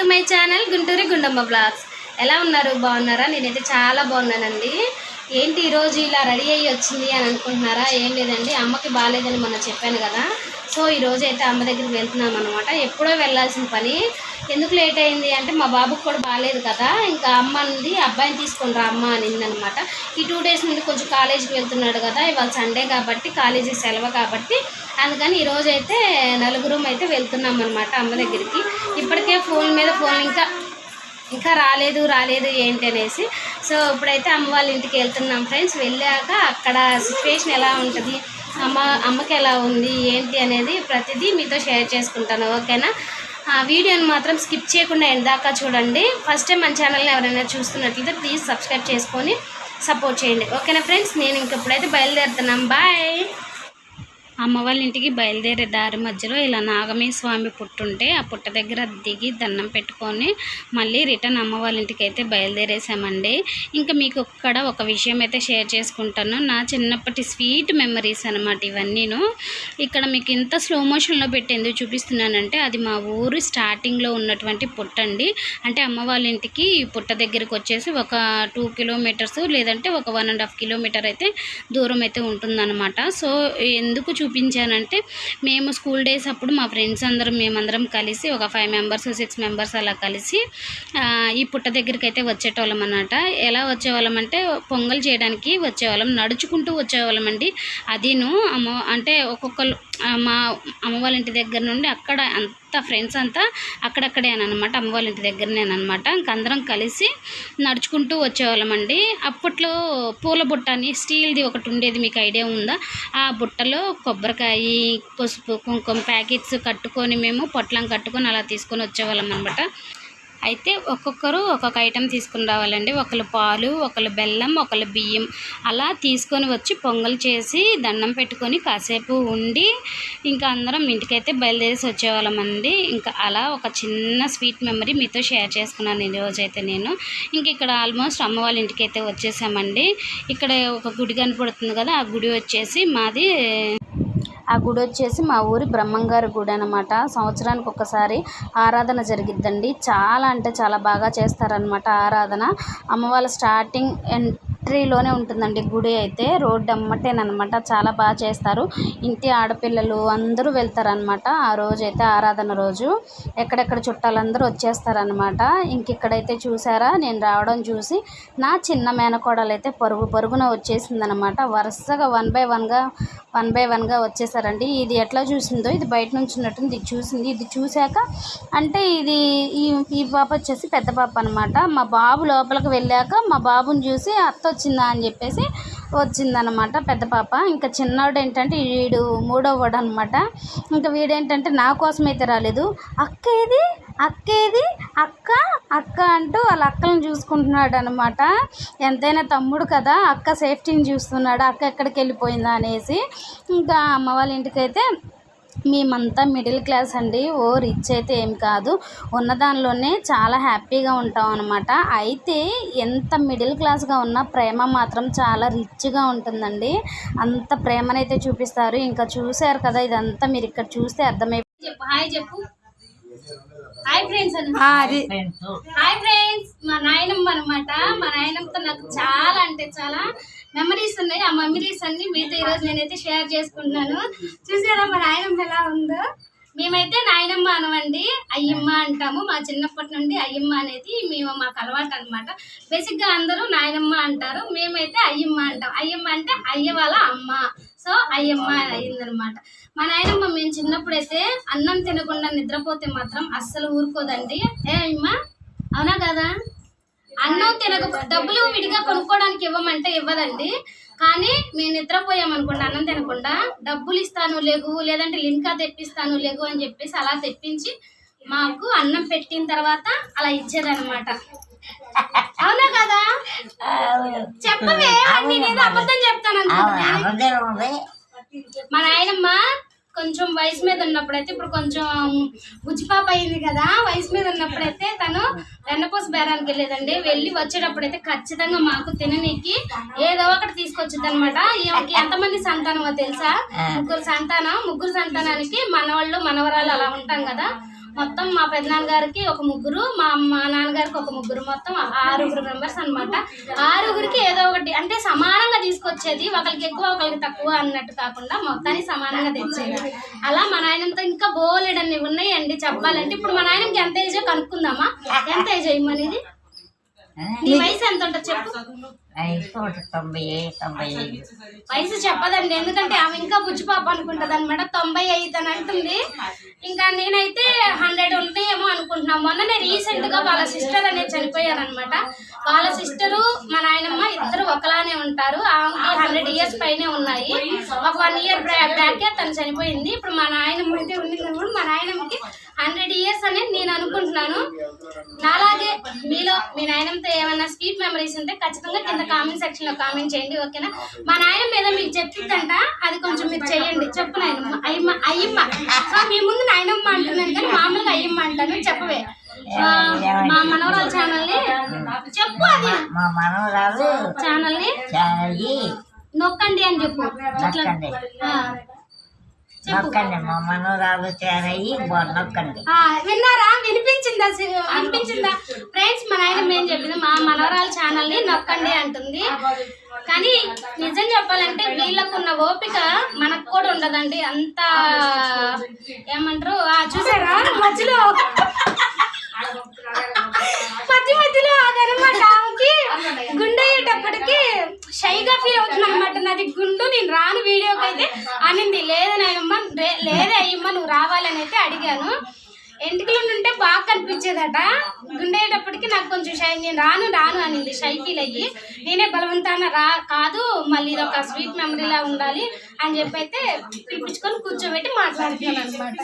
To my channel Gunturi Gundamma blogs. ఎలా ఉన్నారు? బాగున్నారా? నేనైతే చాలా బాగున్నానండి. ఏంటి ఈరోజు ఇలా రెడీ అయ్యి వచ్చింది అని అనుకుంటున్నారా? ఏం లేదండి అమ్మకి బాగాలేదని మొన్న చెప్పాను కదా. సో ఈ రోజు అయితే అమ్మ దగ్గరికి వెళ్తున్నాం అనమాట ఎప్పుడో వెళ్ళాల్సిన పని. ఎందుకు లేట్ అయింది అంటే మా బాబుకి కూడా బాగాలేదు కదా. ఇంకా అమ్మ అంది అబ్బాయిని తీసుకుని రా అమ్మ అనింది అనమాట ఈ టూ డేస్ నుండి కొంచెం కాలేజీకి వెళ్తున్నాడు కదా. ఇవాళ సండే కాబట్టి కాలేజీ సెలవు కాబట్టి. అందుకని ఈరోజు అయితే నలుగురం అయితే వెళ్తున్నాం అనమాట అమ్మ దగ్గరికి. ఇప్పటికే ఫోన్ మీద ఫోన్ ఇంకా ఇంకా రాలేదు రాలేదు ఏంటి అనేసి సో ఇప్పుడైతే అమ్మ వాళ్ళ ఇంటికి వెళ్తున్నాం ఫ్రెండ్స్. వెళ్ళాక అక్కడ సిచ్యువేషన్ ఎలా ఉంటుంది? అమ్మ అమ్మకి ఎలా ఉంది? ఏంటి అనేది ప్రతిదీ మీతో షేర్ చేసుకుంటాను ఓకేనా? ఆ వీడియోని మాత్రం స్కిప్ చేయకుండా ఎండ్ దాకా చూడండి. ఫస్ట్ టైం మన ఛానల్ని ఎవరైనా చూస్తున్నట్లయితే ప్లీజ్ సబ్స్క్రైబ్ చేసుకొని సపోర్ట్ చేయండి. ఓకేనా ఫ్రెండ్స్? నేను ఇంక ఇప్పుడైతే బయలుదేరుతున్నాం. బాయ్! అమ్మ వాళ్ళ ఇంటికి బయలుదేరే దారి మధ్యలో ఇలా నాగమీ స్వామి పుట్టుంటే ఆ పుట్ట దగ్గర దిగి దండం పెట్టుకొని మళ్ళీ రిటర్న్ అమ్మ వాళ్ళ ఇంటికి అయితే బయలుదేరేసామండి. ఇంకా మీకు ఇక్కడ ఒక విషయం అయితే షేర్ చేసుకుంటాను. నా చిన్నప్పటి స్వీట్ మెమరీస్ అనమాట ఇవన్నీను. ఇక్కడ మీకు ఇంత స్లో మోషన్లో పెట్టి ఎందుకు చూపిస్తున్నానంటే అది మా ఊరు స్టార్టింగ్లో ఉన్నటువంటి పుట్ట అండి అంటే అమ్మ వాళ్ళ ఇంటికి పుట్ట దగ్గరికి వచ్చేసి ఒక టూ కిలోమీటర్స్ లేదంటే ఒక వన్ అండ్ హాఫ్ కిలోమీటర్ అయితే దూరం అయితే ఉంటుందన్నమాట. సో ఎందుకు చూ చూపించానంటే మేము స్కూల్ డేస్ అప్పుడు మా ఫ్రెండ్స్ అందరం మేమందరం కలిసి ఒక ఫైవ్ మెంబర్స్ సిక్స్ మెంబర్స్ అలా కలిసి ఈ పుట్ట దగ్గరికి అయితే వచ్చేటోళ్ళం అన్నమాట. ఎలా వచ్చేవాళ్ళం అంటే పొంగల్ చేయడానికి వచ్చేవాళ్ళం నడుచుకుంటూ వచ్చేవాళ్ళం అండి. అదీను అమ్మ అంటే ఒక్కొక్కరు మా అమ్మ వాళ్ళ ఇంటి దగ్గర నుండి అక్కడ అంతా ఫ్రెండ్స్ అంతా అక్కడక్కడే అనమాట అమ్మ వాళ్ళ ఇంటి దగ్గరనే అనమాట ఇంకందరం కలిసి నడుచుకుంటూ వచ్చేవాళ్ళమండి. అప్పట్లో పూల బుట్ట అని స్టీల్ది ఒకటి ఉండేది మీకు ఐడియా ఉందా? ఆ బుట్టలో కొబ్బరికాయ పసుపు కుంకుమ ప్యాకెట్స్ కట్టుకొని మేము పొట్లం కట్టుకొని అలా తీసుకొని వచ్చేవాళ్ళం అనమాట అయితే ఒక్కొక్కరు ఒక్కొక్క ఐటెం తీసుకుని రావాలండి. ఒకళ్ళు పాలు ఒకళ్ళు బెల్లం ఒకళ్ళు బియ్యం. అలా తీసుకొని వచ్చి పొంగల్ చేసి దండం పెట్టుకొని కాసేపు ఉండి ఇంకా అందరం ఇంటికైతే బయలుదేరేసి వచ్చేవాళ్ళమండి. ఇంకా అలా ఒక చిన్న స్వీట్ మెమరీ మీతో షేర్ చేసుకున్నాను ఈ రోజైతే నేను. ఇంక ఇక్కడ ఆల్మోస్ట్ అమ్మ వాళ్ళ ఇంటికైతే వచ్చేసామండి. ఇక్కడ ఒక గుడి కనపడుతుంది కదా ఆ గుడి వచ్చేసి మాది ఆ గుడి వచ్చేసి మా ఊరి బ్రహ్మంగారి గుడి అనమాట సంవత్సరానికి ఒకసారి ఆరాధన జరిగిద్దండి. చాలా అంటే చాలా బాగా చేస్తారనమాట ఆరాధన. అమ్మ వాళ్ళ స్టార్టింగ్ ఎంట్రీలోనే ఉంటుందండి గుడి అయితే. రోడ్డు అమ్మటేనమాట చాలా బాగా చేస్తారు. ఇంటి ఆడపిల్లలు అందరూ వెళ్తారనమాట ఆ రోజు అయితే ఆరాధన రోజు. ఎక్కడెక్కడ చుట్టాలందరూ వచ్చేస్తారనమాట ఇంక ఇక్కడైతే చూసారా? నేను రావడం చూసి నా చిన్న మేనకోడలు అయితే పరుగు పరుగున వచ్చేసిందనమాట వరుసగా వన్ బై వన్గా వన్ బై వన్గా వచ్చేసారండి. ఇది ఎట్లా చూసిందో ఇది బయట నుంచి ఉన్నట్టుంది ఇది చూసింది. ఇది చూశాక అంటే ఇది ఈ ఈ పాప వచ్చేసి పెద్ద పాప అనమాట మా బాబు లోపలికి వెళ్ళాక మా బాబుని చూసి అత్త వచ్చిందా అని చెప్పేసి వచ్చిందనమాట పెద్ద పాప. ఇంకా చిన్నవాడు ఏంటంటే వీడు మూడో వాడు అనమాట ఇంకా వీడేంటంటే నా కోసం అయితే రాలేదు. అక్క ఏది? అక్క ఏది? అక్క? అక్క అంటూ వాళ్ళ అక్కలను చూసుకుంటున్నాడు అనమాట ఎంతైనా తమ్ముడు కదా అక్క సేఫ్టీని చూస్తున్నాడు అక్క ఎక్కడికి వెళ్ళిపోయిందా అనేసి. ఇంకా అమ్మ వాళ్ళ ఇంటికైతే మేమంతా మిడిల్ క్లాస్ అండి. ఓ రిచ్ అయితే ఏం కాదు. ఉన్న దానిలోనే చాలా హ్యాపీగా ఉంటాం అనమాట అయితే ఎంత మిడిల్ క్లాస్గా ఉన్నా ప్రేమ మాత్రం చాలా రిచ్గా ఉంటుందండి. అంత ప్రేమనైతే చూపిస్తారు. ఇంకా చూశారు కదా ఇదంతా మీరు ఇక్కడ చూస్తే అర్థమై చెప్పు హాయ్ చెప్పు. Hi friends hi. ఫ్రెండ్స్. మా నాయనమ్మ అనమాట మా నాయనమ్మతో నాకు చాలా అంటే చాలా మెమరీస్ ఉన్నాయి. ఆ మెమరీస్ అన్ని మీతో ఈరోజు నేనైతే షేర్ చేసుకుంటున్నాను. చూసారా మా నాయనమ్మ ఎలా ఉందో? మేమైతే నాయనమ్మ అనమండి. అయ్యమ్మ అంటాము. మా చిన్నప్పటి నుండి అయ్యమ్మ అనేది మేము మాకు అలవాటు అనమాట బేసిక్గా అందరూ నాయనమ్మ అంటారు. మేమైతే అయ్యమ్మ అంటాం. అయ్యమ్మ అంటే అయ్య వాళ్ళ అమ్మ. సో అయ్యమ్మ అయిందనమాట మా నాయనమ్మ మేము చిన్నప్పుడైతే అన్నం తినకుండా నిద్రపోతే మాత్రం అస్సలు ఊరుకోదండి. ఏ అయ్యమ్మ? అవునా కదా? అన్నం తినక డబ్బులు విడిగా కొనుక్కోవడానికి ఇవ్వమంటే ఇవ్వదండి. కానీ మేము నిద్రపోయాం అనుకోండి అన్నం తినకుండా డబ్బులు ఇస్తాను లేగు లేదంటే లింకా తెప్పిస్తాను లేగు అని చెప్పేసి అలా తెప్పించి మాకు అన్నం పెట్టిన తర్వాత అలా ఇచ్చేదన్నమాట. అవునా కదా? చెప్పవే నేనేదో అబద్ధం చెప్తాను మా నాయనమ్మ కొంచెం వయసు మీద ఉన్నప్పుడైతే ఇప్పుడు కొంచెం గుజ్జిపాప అయింది కదా వయసు మీద ఉన్నప్పుడైతే తను వెన్నపూస బేరానికి వెళ్ళేదండి. వెళ్ళి వచ్చేటప్పుడైతే ఖచ్చితంగా మాకు తిననీకి ఏదో ఒకటి తీసుకొచ్చింది అనమాట ఈమెకి ఎంతమంది సంతానమో తెలుసా? ముగ్గురు సంతానం ముగ్గురు సంతానానికి మనవాళ్ళు మనవరాలు అలా ఉంటాం కదా. మొత్తం మా పెద్దనాన్నగారికి ఒక ముగ్గురు మా మా నాన్నగారికి ఒక ముగ్గురు మొత్తం ఆరుగురు మెంబర్స్ అన్నమాట. ఆరుగురికి ఏదో ఒకటి అంటే సమానంగా తీసుకొచ్చేది ఒకరికి ఎక్కువ ఒకరికి తక్కువ అన్నట్టు కాకుండా మొత్తాన్ని సమానంగా తెచ్చేది అలా మా నాయనంతో ఇంకా బోలెడన్ని ఉన్నాయండి చెప్పాలంటే. ఇప్పుడు మా నాయనకి ఎంత ఏజో కనుక్కుందామా? ఎంత ఏజ్ అయ్యమనేది నీ వయసు ఎంత ఉంటుంది చెప్పు. తొంభై తొంభై వయసు చెప్పదండి ఎందుకంటే ఆమె ఇంకా బుజ్జిపాప అనుకుంటది అనమాట తొంభై ఐదు అని అంటుంది. ఇంకా నేనైతే హండ్రెడ్ ఉంటాయేమో అనుకుంటున్నాను. మొన్ననే రీసెంట్గా వాళ్ళ సిస్టర్ అనేది చనిపోయారనమాట వాళ్ళ సిస్టరు మా నాయనమ్మ ఇద్దరు ఒకలానే ఉంటారు. ఆమెకి హండ్రెడ్ ఇయర్స్ పైనే ఉన్నాయి. ఒక వన్ ఇయర్ బ్యాకే తను చనిపోయింది. ఇప్పుడు మా నాయనమ్మ అయితే ఉండిందన్నప్పుడు మా నాయనమ్మకి హండ్రెడ్ ఇయర్స్ అనేది నేను అనుకుంటున్నాను. నాలాగే మీలో మీ నాయనంతో ఏమైనా స్వీట్ మెమరీస్ ఉంటే ఖచ్చితంగా కింద కామెంట్ సెక్షన్లో కామెంట్ చేయండి ఓకేనా? మా నాయన మీద మీకు చెప్పిందంట అది కొంచెం మీరు చేయండి. చెప్పు నాయనమ్మ. అయ్యమ్మ అయ్యమ్మ. మీ ముందు నాయనమ్మ అంటున్నాను కానీ మామూలుగా అయ్యమ్మ అంటాను చెప్పవే. మా మనవరాల ఛానల్ని చెప్పు అది. మా మనవరాలు ఛానల్ని చాయి నొక్కండి అని చెప్పు. నొక్కండి ఆ, చెప్పు తయారయ్యి నొక్కండి. విన్నారా? వినిపించిందా అనిపించిందా వినిపించిందా? ఫ్రెండ్స్ మా ఆయన ఏం చెప్పింది మా మనోరాలు ఛానల్ని నొక్కండి అంటుంది. కానీ నిజం చెప్పాలంటే వీళ్ళకున్న ఓపిక మనకు కూడా ఉండదండి. అంత ఏమంటారు? చూసారా? మధ్యలో మధ్య మధ్యలో అదనమాట ఆమెకి గుండె అయ్యేటప్పటికి షైగా ఫీల్ అవుతుంది అనమాట నాది గుండు నేను రాను వీడియోకి అయితే అనింది లేదు నాయనమ్మ రే- లేదే అయ్యమ్మ నువ్వు రావాలని అయితే అడిగాను ఎంటికలు ఉంటే బాగా కనిపించేదట గుండె అయ్యేటప్పటికి నాకు కొంచెం షై నేను రాను రాను అనింది. షై ఫీల్ అయ్యి నేనే బలవంతాన రా కాదు మళ్ళీ ఇది ఒక స్వీట్ మెమరీలా ఉండాలి అని చెప్పి అయితే పిలిపించుకొని కూర్చోబెట్టి మాట్లాడుతున్నాను అనమాట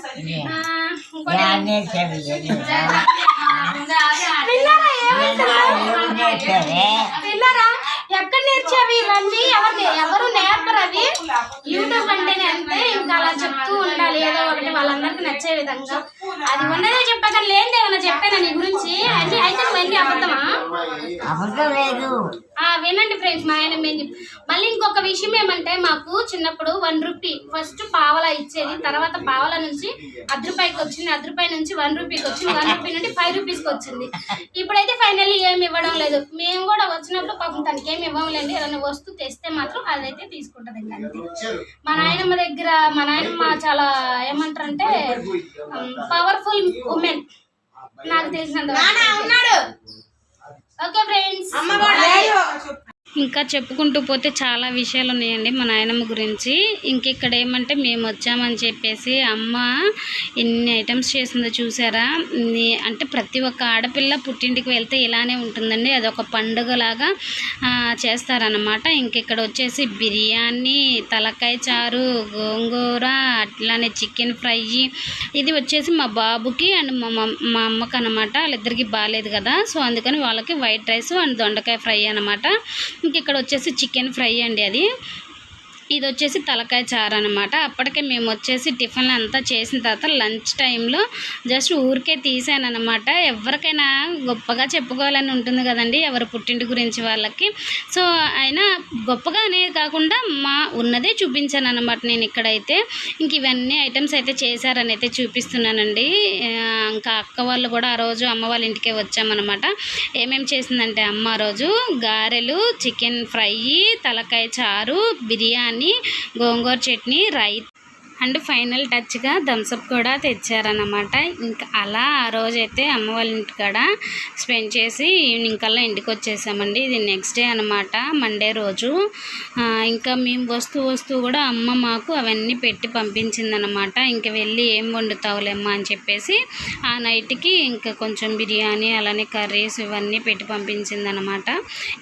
విన్నారా? ఎక్కడ నేర్చావి ఇవన్నీ? ఎవరు ఎవరు నేర్పరు అవి? యూట్యూబ్ అంటేనే అంతే. ఇంకా అలా చెప్తూ ఉండాలి. ఏదో ఒకటి వాళ్ళందరికీ నచ్చే విధంగా. అది ఉన్నదే చెప్పా కానీ లేనిది ఏమైనా చెప్పాను నీ గురించి? అన్ని అయితే నువ్వన్నీ అబద్ధమా? అబద్ధం లేదు. ఆ, వినండి ఫ్రెండ్స్ మా ఆయన మేము చెప్పి మళ్ళీ ఇంకొక విషయం ఏమంటే మాకు చిన్నప్పుడు వన్ రూపీ ఫస్ట్ పావలా ఇచ్చేది తర్వాత పావలా నుంచి అర్ధ రూపాయికి వచ్చింది అర్ధ రూపాయి నుంచి వన్ రూపీకి వచ్చింది వన్ రూపీ నుండి ఫైవ్ రూపీస్కి వచ్చింది. ఇప్పుడైతే ఫైనల్లీ ఏమి ఇవ్వడం లేదు. మేము కూడా వచ్చినప్పుడు పాపం తనకి ఏమి ఇవ్వలేండి ఏదైనా వస్తువు తెస్తే మాత్రం అదైతే తీసుకుంటది అంతే. మా నాయనమ్మ దగ్గర మా నాయనమ్మ చాలా ఏమంటారంటే పవర్ఫుల్ ఉమెన్ నాకు తెలిసినంత ఉన్నాడు. ఓకే ఫ్రెండ్స్ ఇంకా చెప్పుకుంటూ పోతే చాలా విషయాలు ఉన్నాయండి మా నాయనమ్మ గురించి. ఇంకిక్కడ ఏమంటే మేము వచ్చామని చెప్పేసి అమ్మ ఎన్ని ఐటమ్స్ చేసిందో చూసారా? అంటే ప్రతి ఒక్క ఆడపిల్ల పుట్టింటికి వెళ్తే ఇలానే ఉంటుందండి. అదొక పండుగలాగా చేస్తారనమాట చేస్తారన్నమాట. ఇక్కడ వచ్చేసి బిర్యానీ తలకాయ చారు గోంగూర అట్లానే చికెన్ ఫ్రై. ఇది వచ్చేసి మా బాబుకి అండ్ మా మా అమ్మకి అనమాట వాళ్ళిద్దరికి బాగాలేదు కదా. సో అందుకని వాళ్ళకి వైట్ రైస్ అండ్ దొండకాయ ఫ్రై అనమాట మీకు ఇక్కడ వచ్చేసి చికెన్ ఫ్రై అండి అది. ఇది వచ్చేసి తలకాయ చారు అనమాట అప్పటికే మేము వచ్చేసి టిఫిన్ అంతా చేసిన తర్వాత లంచ్ టైంలో జస్ట్ ఊరికే తీసాను అనమాట ఎవరికైనా గొప్పగా చెప్పుకోవాలని ఉంటుంది కదండి ఎవరి పుట్టింటి గురించి వాళ్ళకి. సో అయినా గొప్పగా అనేది కాకుండా మా ఉన్నదే చూపించాను అనమాట నేను ఇక్కడైతే ఇంక ఇవన్నీ ఐటమ్స్ అయితే చేశారని అయితే చూపిస్తున్నానండి. ఇంకా అక్క వాళ్ళు కూడా ఆ రోజు అమ్మ వాళ్ళ ఇంటికే వచ్చామన్నమాట ఏమేమి చేసిందంటే అమ్మ రోజు గారెలు చికెన్ ఫ్రై తలకాయ చారు బిర్యానీ గోంగూర చట్నీ రై అండ్ ఫైనల్ టచ్గా థమ్స్అప్ కూడా తెచ్చారన్నమాట. ఇంకా అలా ఆ రోజైతే అమ్మ వాళ్ళ ఇంటికాడ స్పెండ్ చేసి ఈవినింగ్ కల్లా ఇంటికి వచ్చేసామండి. ఇది నెక్స్ట్ డే అనమాట మండే రోజు. ఇంకా మేము వస్తూ వస్తూ కూడా అమ్మ మాకు అవన్నీ పెట్టి పంపించిందనమాట ఇంకా వెళ్ళి ఏం వండుతావులేమ్మా అని చెప్పేసి ఆ నైట్కి ఇంకా కొంచెం బిర్యానీ అలానే కర్రీస్ ఇవన్నీ పెట్టి పంపించిందనమాట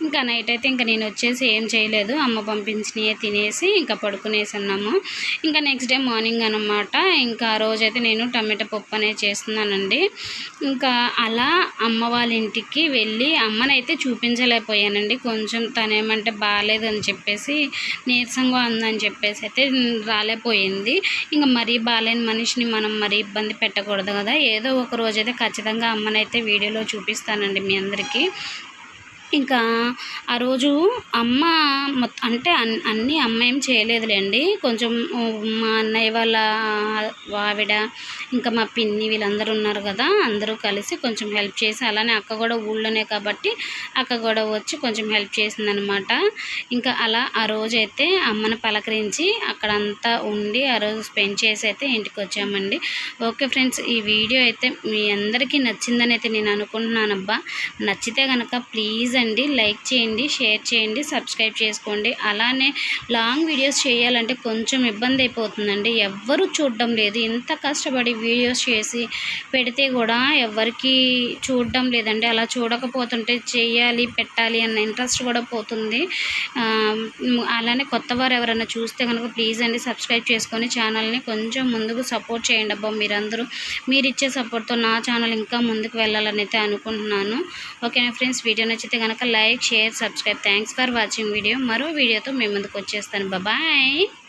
ఇంకా నైట్ అయితే ఇంకా నేను వచ్చేసి ఏం చేయలేదు. అమ్మ పంపించినవి తినేసి ఇంకా పడుకునేసి ఉన్నాము ఇంకా నెక్స్ట్ డే మార్నింగ్ అనమాట ఇంకా ఆ రోజైతే నేను టమాటా పప్పు అనేది చేస్తున్నానండి. ఇంకా అలా అమ్మ వాళ్ళ ఇంటికి వెళ్ళి అమ్మనైతే చూపించలేకపోయానండి. కొంచెం తనేమంటే బాగాలేదు అని చెప్పేసి నీరసంగా ఉందని చెప్పేసి అయితే రాలేపోయింది ఇంకా మరీ బాగాలేని మనిషిని మనం మరీ ఇబ్బంది పెట్టకూడదు కదా. ఏదో ఒక రోజైతే ఖచ్చితంగా అమ్మనైతే వీడియోలో చూపిస్తానండి మీ అందరికీ. ఇంకా ఆ రోజు అమ్మ మొత్తం అంటే అన్- అన్నీ అమ్మ ఏం చేయలేదులేండి. కొంచెం మా అన్నయ్య వాళ్ళ ఆవిడ ఇంకా మా పిన్ని వీళ్ళందరూ ఉన్నారు కదా అందరూ కలిసి కొంచెం హెల్ప్ చేసి అలానే అక్క కూడా ఊళ్ళోనే కాబట్టి అక్క కూడా వచ్చి కొంచెం హెల్ప్ చేసిందనమాట. ఇంకా అలా ఆ రోజు అయితే అమ్మని పలకరించి అక్కడంతా ఉండి ఆ రోజు స్పెండ్ చేసి అయితే ఇంటికి వచ్చామండి. ఓకే ఫ్రెండ్స్ ఈ వీడియో అయితే మీ అందరికీ నచ్చిందని అయితే నేను అనుకుంటున్నానబ్బా. నచ్చితే కనుక ప్లీజ్ అండి లైక్ చేయండి షేర్ చేయండి సబ్స్క్రైబ్ చేసుకోండి. అలానే లాంగ్ వీడియోస్ చేయాలంటే కొంచెం ఇబ్బంది అయిపోతుందండి. ఎవ్వరూ చూడడం లేదు. ఇంత కష్టపడి వీడియోస్ చేసి పెడితే కూడా ఎవరికి చూడడం లేదండి. అలా చూడకపోతుంటే చేయాలి పెట్టాలి అన్న ఇంట్రెస్ట్ కూడా పోతుంది. అలానే కొత్త వారు ఎవరైనా చూస్తే కనుక ప్లీజ్ అండి సబ్స్క్రైబ్ చేసుకొని ఛానల్ని కొంచెం ముందుకు సపోర్ట్ చేయండి అబ్బా. మీరందరూ మీరు ఇచ్చే సపోర్ట్తో నా ఛానల్ ఇంకా ముందుకు వెళ్ళాలని అయితే అనుకుంటున్నాను. ఓకేనా ఫ్రెండ్స్? వీడియో నచ్చితే కనుక like share subscribe thanks for watching video మరో వీడియోతో మేము ముందుకు వచ్చేస్తాను. బాయ్